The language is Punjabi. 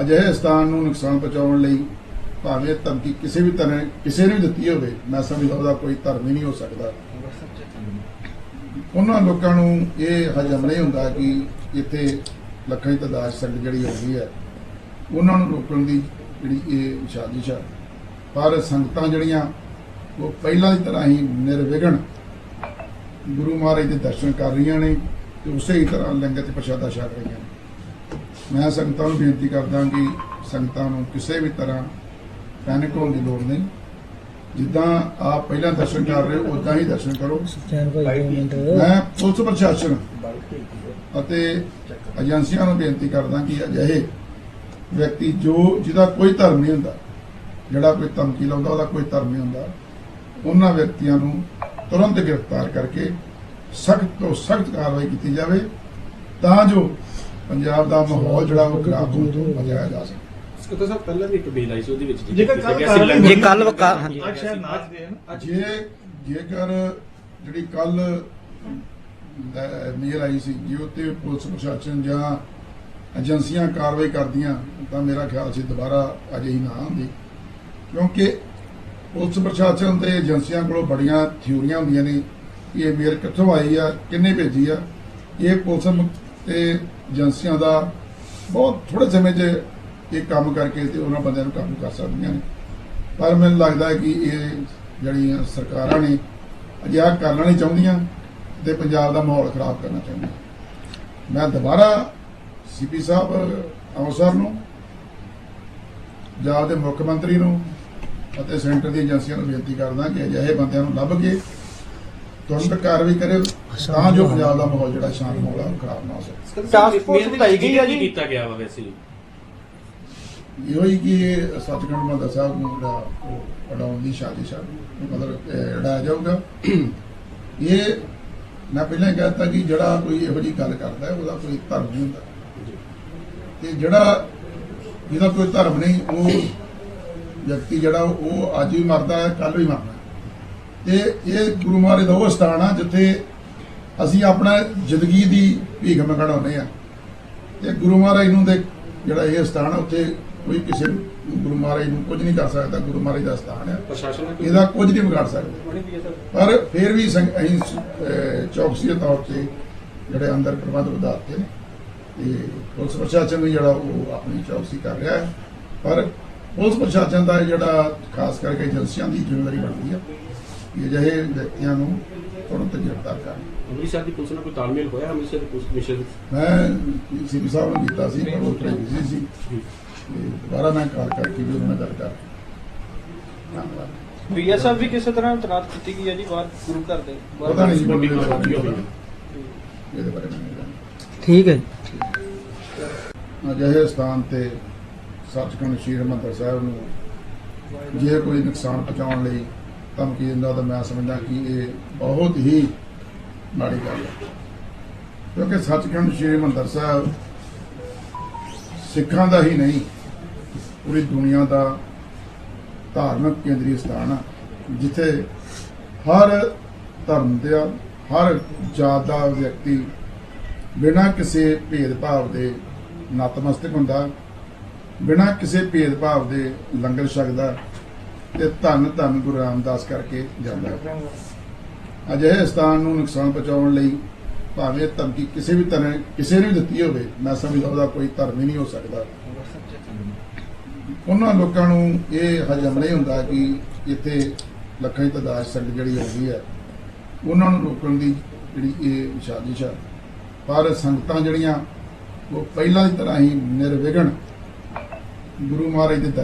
ਅਜਿਹੇ ਸਥਾਨ ਨੂੰ ਨੁਕਸਾਨ ਪਹੁੰਚਾਉਣ ਲਈ ਭਾਵੇਂ ਧਮਕੀ ਕਿਸੇ ਵੀ ਤਰ੍ਹਾਂ, ਕਿਸੇ ਨੇ ਵੀ ਦਿੱਤੀ ਹੋਵੇ, ਮੈਂ ਸਮਝਦਾ ਉਹਦਾ ਕੋਈ ਧਰਮ ਹੀ ਨਹੀਂ ਹੋ ਸਕਦਾ। ਉਹਨਾਂ ਲੋਕਾਂ ਨੂੰ ਇਹ ਹਜਮ ਨਹੀਂ ਹੁੰਦਾ ਕਿ ਇੱਥੇ ਲੱਖਾਂ ਦੀ ਤਾਦਾਦ ਸੰਗਤ ਜਿਹੜੀ ਆਉਂਦੀ ਹੈ, ਉਹਨਾਂ ਨੂੰ ਰੋਕਣ ਦੀ ਜਿਹੜੀ ਇਹ ਸਾਜ਼ਿਸ਼ ਹੈ ਪਰ ਸੰਗਤਾਂ ਜਿਹੜੀਆਂ, ਉਹ ਪਹਿਲਾਂ ਦੀ ਤਰ੍ਹਾਂ ਹੀ ਨਿਰਵਿਘਨ ਗੁਰੂ ਮਹਾਰਾਜ ਦੇ ਦਰਸ਼ਨ ਕਰ ਰਹੀਆਂ ਨੇ ਤੇ ਉਸੇ ਹੀ ਤਰ੍ਹਾਂ ਲੰਗਰ ਤੇ ਪ੍ਰਸ਼ਾਦਾ ਛਕ ਰਹੀਆਂ ਨੇ। ਮੈਂ ਸੰਗਤਾਂ ਨੂੰ ਬੇਨਤੀ ਕਰਦਾ ਕਿ ਸੰਗਤਾਂ ਨੂੰ ਕਿਸੇ ਵੀ ਤਰ੍ਹਾਂ ਪੈਨਿਕ ਹੋਣ ਦੀ ਲੋੜ ਨਹੀਂ। ਜਿੱਦਾਂ ਆਪ ਪਹਿਲਾਂ ਦਰਸ਼ਨ ਕਰ ਰਹੇ ਹੋ ਉਦਾਂ ਹੀ ਦਰਸ਼ਨ ਕਰੋ। ਮੈਂ ਪੁਲਿਸ ਪ੍ਰਸ਼ਾਸਨ ਅਤੇ ਏਜੰਸੀਆਂ ਨੂੰ ਬੇਨਤੀ ਕਰਦਾ ਕਿ ਅਜਿਹੇ ਵਿਅਕਤੀ ਜੋ ਜਿਹਦਾ ਕੋਈ ਧਰਮ ਨਹੀਂ ਹੁੰਦਾ ਜਿਹੜਾ ਕੋਈ ਧਮਕੀ ਲਾਉਂਦਾ ਉਹਦਾ ਕੋਈ ਧਰਮ ਨਹੀਂ ਹੁੰਦਾ ਉਹਨਾਂ ਵਿਅਕਤੀਆਂ ਨੂੰ ਤੁਰੰਤ ਗ੍ਰਿਫਤਾਰ ਕਰਕੇ ਸਖਤ ਤੋਂ ਸਖਤ ਕਾਰਵਾਈ ਕੀਤੀ ਜਾਵੇ। ਤਾਂ ਜੋ ਪੰਜਾਬ ਦਾ ਮਾਹੌਲ ਜਿਹੜਾ ਉਹ ਖਰਾਬ ਹੋਣ ਤੋਂ ਬਚਾਇਆ ਜਾ ਸਕੇ। ਸਕੱਤਰ ਸਾਹਿਬ ਪਹਿਲਾਂ ਵੀ ਇੱਕ ਬੇਲ ਆਈ ਸੀ ਉਹਦੇ ਵਿੱਚ ਜੇਕਰ ਕੱਲ੍ਹ ਲਿਖਿਆ ਸੀ ਕਾਰਵਾਈ- ਲੰਗਰ- ਜੇ ਕੱਲ੍ਹ ਵਕਾ- ਹਾਂਜੀ, ਅੱਜ ਸ਼ਾਇਦ ਨਾਚ ਦੇ ਹਨ ਜੇ ਜੇਕਰ ਜਿਹੜੀ ਕੱਲ ਮੇਲ ਆਈ ਸੀ ਜੇ ਉੱਤੇ ਪੁਲਿਸ ਪ੍ਰਸ਼ਾਸਨ ਜਾਂ ਏਜੰਸੀਆਂ ਕਾਰਵਾਈ ਕਰਦੀਆਂ ਤਾਂ ਮੇਰਾ ਖਿਆਲ ਸੀ ਦੁਬਾਰਾ ਅਜੇ ਹੀ ਨਾ ਆਉਂਦੀ। ਕਿਉਂਕਿ ਪੁਲਿਸ ਪ੍ਰਸ਼ਾਸਨ ਤੇ ਏਜੰਸੀਆਂ ਕੋਲੋਂ ਬੜੀਆਂ ਥਿਊਰੀਆਂ ਹੁੰਦੀਆਂ ਨੇ ਕਿ ਇਹ ਮੇਲ ਕਿੱਥੋਂ ਆਈ ਆ ਕਿੰਨੇ ਭੇਜੀ ਆ ਇਹ ਪੁਲਿਸ ਤੇ ਏਜੰਸੀਆਂ ਦਾ ਬਹੁਤ ਥੋੜੇ ਸਮੇਂ 'ਚ ਇਹ ਕੰਮ ਕਰਕੇ ਤੇ ਉਹਨਾਂ ਬੰਦਿਆਂ ਨੂੰ ਕਾਬੂ ਕਰ ਸਕਦੀਆਂ ਨੇ। ਪਰ ਮੈਨੂੰ ਲੱਗਦਾ ਹੈ ਕਿ ਇਹ ਜਿਹੜੀਆਂ ਸਰਕਾਰਾਂ ਨੇ ਅਜਿਹਾ ਕਰਨਾ ਨਹੀਂ ਚਾਹੁੰਦੀਆਂ ਤੇ ਪੰਜਾਬ ਦਾ ਮਾਹੌਲ ਖਰਾਬ ਕਰਨਾ ਚਾਹੁੰਦੀਆਂ। ਮੈਂ ਦੁਬਾਰਾ ਸੀਪੀ ਸਾਹਿਬ ਅੰਮ੍ਰਿਤਸਰ ਨੂੰ, ਪੰਜਾਬ ਦੇ ਮੁੱਖ ਮੰਤਰੀ ਨੂੰ ਅਤੇ ਸੈਂਟਰ ਦੀ ਏਜੰਸੀਆਂ ਨੂੰ ਬੇਨਤੀ ਕਰਦਾ ਕਿ ਅਜਿਹੇ ਬੰਦਿਆਂ ਨੂੰ ਲੱਭ ਕੇ ਤੁਰੰਤ ਕਾਰਵਾਈ ਕਰੇ ਤਾਂ ਜੋ ਪੰਜਾਬ ਦਾ ਮਾਹੌਲ ਜਿਹੜਾ ਸ਼ਾਂਤ ਮਾਹੌਲ ਉਹ ਖਰਾਬ ਨਾ ਹੋ ਸਕੇ। ਟਾਸਕ ਫੋਰਸ ਬਣਾਈ ਗਈ ਜੀ। ਕੀਤਾ ਗਿਆ ਵਾ ਵੈਸੇ ਇਹੋ ਹੀ ਕਿ ਸੱਚਖੰਡ ਮੰਦਰ ਸਾਹਿਬ ਨੂੰ ਜਿਹੜਾ ਦੀ ਸਾਜ਼ਿਸ਼ ਆ। ਮਤਲਬ ਇਹ ਉਡਾਇਆ ਜਾਊਗਾ। ਇਹ ਮੈਂ ਪਹਿਲਾਂ ਹੀ ਕਹਿਤਾ ਕਿ ਜਿਹੜਾ ਕੋਈ ਇਹੋ ਜੀ ਗੱਲ ਕਰਦਾ ਹੈ ਉਹਦਾ ਕੋਈ ਧਰਮ ਨਹੀਂ ਹੁੰਦਾ। ਤੇ ਜਿਹੜਾ ਜਿਹਦਾ ਕੋਈ ਧਰਮ ਨਹੀਂ ਉਹ ਵਿਅਕਤੀ ਜਿਹੜਾ ਉਹ ਅੱਜ ਵੀ ਮਰਦਾ ਹੈ ਕੱਲ ਵੀ ਮਰਨਾ ਹੈ। ਤੇ ਇਹ ਗੁਰੂ ਮਹਾਰਾਜ ਦਾ ਉਹ ਸਥਾਨ ਆ ਜਿੱਥੇ ਅਸੀਂ ਆਪਣਾ ਜ਼ਿੰਦਗੀ ਦੀ ਭੀਖ ਮੰਗਣਾਉਂਦੇ ਆ। ਤੇ ਗੁਰੂ ਮਹਾਰਾਜ ਨੂੰ ਦੇ ਜਿਹੜਾ ਇਹ ਸਥਾਨ ਆ ਉੱਥੇ ਕੋਈ ਕਿਸੇ ਗੁਰੂ ਮਹਾਰਾਜ ਨੂੰ ਕੁਝ ਨਹੀਂ ਕਰ ਸਕਦਾ ਗੁਰੂ ਮਹਾਰਾਜ ਦਾ ਸਥਾਨ ਆ। ਪ੍ਰਸ਼ਾਸਨ ਇਹਦਾ ਕੁਝ ਨਹੀਂ ਵਿਗਾੜ ਸਕਦਾ। ਪਰ ਫਿਰ ਵੀ ਅਸੀਂ ਅਹ, ਚੌਕਸੀ ਦੇ ਤੌਰ ਤੇ ਜਿਹੜੇ ਅੰਦਰ ਪ੍ਰਬੰਧ ਵਧਾਤੇ ਨੇ। ਤੇ ਪੁਲਿਸ ਪ੍ਰਸ਼ਾਸਨ ਵੀ ਜਿਹੜਾ ਉਹ ਆਪਣੀ ਚੌਕਸੀ ਕਰ ਰਿਹਾ ਹੈ। ਪਰ ਪੁਲਿਸ ਪ੍ਰਸ਼ਾਸਨ ਦਾ ਇਹ ਜਿਹੜਾ ਖਾਸ ਕਰਕੇ ਏਜੰਸੀਆਂ ਦੀ ਜ਼ਿੰਮੇਵਾਰੀ ਬਣਦੀ ਹੈ ਕਿ ਅਜਿਹੇ ਵਿਅਕਤੀਆਂ ਨੂੰ ਤੁਰੰਤ ਗ੍ਰਿਫਤਾਰ ਕਰਨ ਅੰਮ੍ਰਿਤਸਰ ਦੀ ਪੁਲਿਸ ਨਾਲ ਕੋਈ ਤਾਲਮੇਲ ਹੋਇਆ ਅੰਮ੍ਰਿਤਸਰ ਦੀ ਪੁਲਿਸ ਕਮਿਸ਼ਨ ਮੈਂ ਸੀਪੀ ਸਾਹਿਬ ਨੂੰ ਕੀਤਾ ਸੀ ਪਰ ਉਹ ਥੋੜੇ ਬਿਜ਼ੀ ਸੀ ਤੇ ਦੁਬਾਰਾ ਮੈਂ ਕਾਲ ਕਰਕੇ ਵੀ ਉਹਨਾਂ ਨਾਲ ਗੱਲ ਕਰ ਧੰਨਵਾਦ ਬੀਐਸਐਫ ਵੀ ਕਿਸੇ ਤਰ੍ਹਾਂ ਤਨਾਤ ਕੀਤੀ ਗਈ ਹੈ ਜੀ ਬਾਹਰ ਗੁਰੂ ਘਰ ਦੇ ਬਾਹਰ। ਪਤਾ ਨਹੀਂ ਜੀ ਮੈਨੂੰ ਇਹਦੇ ਹੋਈ ਬਾਰੇ ਹੋਈ। ਇਹਦੇ ਬਾਰੇ ਮੈਨੂੰ ਨਹੀਂ ਜਾਣਕਾਰੀ। ਠੀਕ ਹੈ ਜੀ। ਅਜਿਹੇ ਸਥਾਨ ਤੇ ਸੱਚਖੰਡ ਸ੍ਰੀ ਹਰਿਮੰਦਰ ਸਾਹਿਬ ਨੂੰ ਜੇ ਕੋਈ ਨੁਕਸਾਨ ਪਹੁੰਚਾਉਣ ਲਈ ਧਮਕੀ ਦਿੰਦਾ ਤਾਂ ਮੈਂ ਸਮਝਦਾ ਕਿ ਇਹ ਬਹੁਤ ਹੀ ਮਾੜੀ ਗੱਲ ਹੈ। ਕਿਉਂਕਿ ਸੱਚਖੰਡ ਸ੍ਰੀ ਹਰਿਮੰਦਰ ਸਾਹਿਬ ਸਿੱਖਾਂ ਦਾ ਹੀ ਨਹੀਂ, ਪੂਰੀ ਦੁਨੀਆ ਦਾ ਧਾਰਮਿਕ ਕੇਂਦਰੀ ਸਥਾਨ ਆ, ਜਿੱਥੇ ਹਰ ਧਰਮ ਦਾ ਹਰ ਜਾਤ ਦਾ ਵਿਅਕਤੀ ਬਿਨਾਂ ਕਿਸੇ ਭੇਦਭਾਵ ਦੇ ਨਤਮਸਤਕ ਹੁੰਦਾ, ਬਿਨਾਂ ਕਿਸੇ ਭੇਦਭਾਵ ਦੇ ਲੰਗਰ ਛਕਦਾ ਤੇ ਧੰਨ ਧੰਨ ਗੁਰੂ ਰਾਮਦਾਸ ਕਰਕੇ ਜਾਂਦਾ ਹੈ। ਅਜਿਹੇ ਸਥਾਨ ਨੂੰ ਨੁਕਸਾਨ ਪਹੁੰਚਾਉਣ ਲਈ ਭਾਵੇਂ ਧਮਕੀ ਕਿਸੇ ਵੀ ਤਰ੍ਹਾਂ, ਕਿਸੇ ਨੇ ਵੀ ਦਿੱਤੀ ਹੋਵੇ, ਮੈਂ ਸਮਝਦਾ ਉਹਦਾ ਕੋਈ ਧਰਮ ਹੀ ਨਹੀਂ ਹੋ ਸਕਦਾ। ਉਹਨਾਂ ਲੋਕਾਂ ਨੂੰ ਇਹ ਹਜਮ ਨਹੀਂ ਹੁੰਦਾ ਕਿ ਇੱਥੇ ਲੱਖਾਂ ਦੀ ਤਾਦਾਦ ਸੰਗਤ ਜਿਹੜੀ ਆਉਂਦੀ ਹੈ, ਉਹਨਾਂ ਨੂੰ ਰੋਕਣ ਦੀ ਜਿਹੜੀ ਇਹ ਸਾਜ਼ਿਸ਼ ਹੈ ਪਰ ਸੰਗਤਾਂ ਜਿਹੜੀਆਂ, ਉਹ ਪਹਿਲਾਂ ਦੀ ਤਰ੍ਹਾਂ ਹੀ ਨਿਰਵਿਘਨ ਗੁਰੂ ਮਹਾਰਾਜ ਦੇ